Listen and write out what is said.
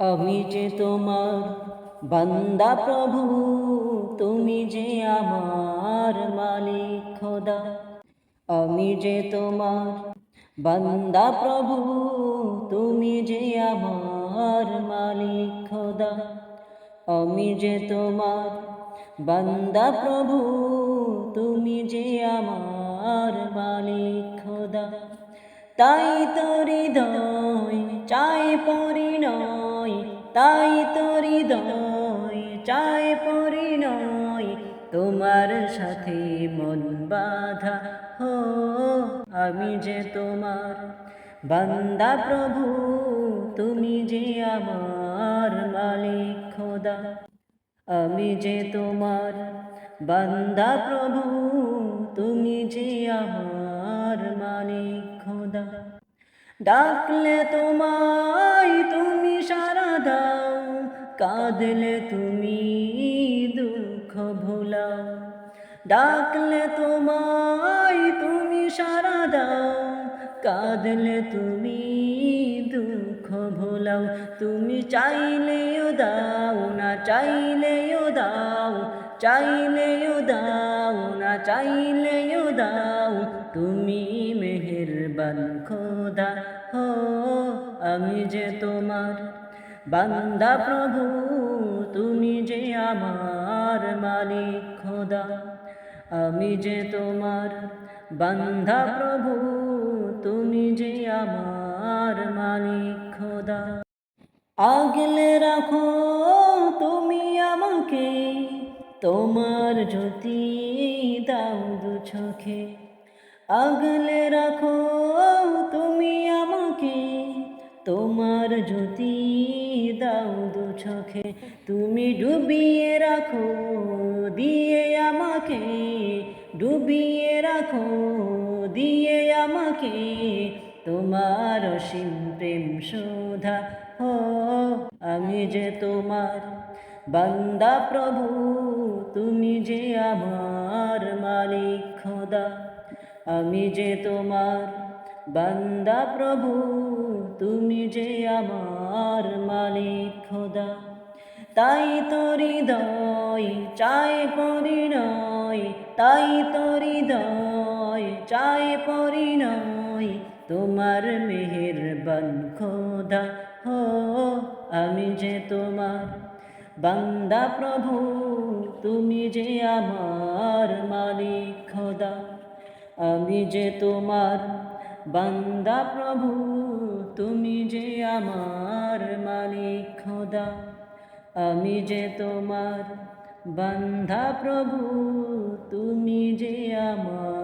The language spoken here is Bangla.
আমি যে তোমার বান্দা প্রভু, তুমি যে আমার মালিক খোদা। আমি যে তোমার বান্দা প্রভু, তুমি যে আমার মালিক খোদা। আমি যে তোমার বান্দা প্রভু, তুমি যে আমার মালিক খোদা। তাই তো হৃদয় চাই পরিণয় তাই তো হৃদয় চাই পরিণয়। তোমার সাথে মন বাধা হো, আমি যে তোমার বান্দা প্রভু, তুমি যে আমার মালিক খোদা। আমি যে তোমার বান্দা প্রভু, তুমি যে আমার মালিক খোদা। ডাকলে তোমায় তুমি কাঁদলে তুমি দুঃখ ভোলাও ডাকলে তোমায় তুমি সারা দাও। কাঁদলে তুমি দুঃখ ভোলাও। তুমি চাইলেও দাও না, চাইলেও দাও। চাইলেও দাও না, চাইলেও দাও। তুমি মেহেরবান খোদা হো আমি যে তোমার বান্দা প্রভু, তুমি যে আমার মালিক খোদা, আমি যে তোমার বান্ধা প্রভু, তুমি যে আমার মালিক খোদা। আগলে রাখো তুমি আমাকে, তোমার জ্যোতি দাও দু চোখে। আগলে রাখো তুমি আমাকে, তোমার জ্যোতি দাও দু চোখে। তুমি ডুবিয়ে রাখো, দিয়ে আমাকে। ডুবিয়ে রাখো, দিয়ে আমাকে। তোমার অসীম প্রেম শোধা হো, আমি যে তোমার বান্দা প্রভু, তুমি যে আমার মালিক খোদা। আমি যে তোমার বান্দা প্রভু তুমি যে আমার মালিক খোদা, তাই তো দয় চায় পরিণয়, তাই তো দয় চায় পরিণয়, তোমার মেহেরবান খোদা হো, আমি যে তোমার বান্দা প্রভু, তুমি যে আমার মালিক খোদা, আমি যে তোমার বান্দা প্রভু, তুমি যে আমার মালিক খোদা, আমি যে তোমার বান্ধা প্রভু, তুমি যে আমার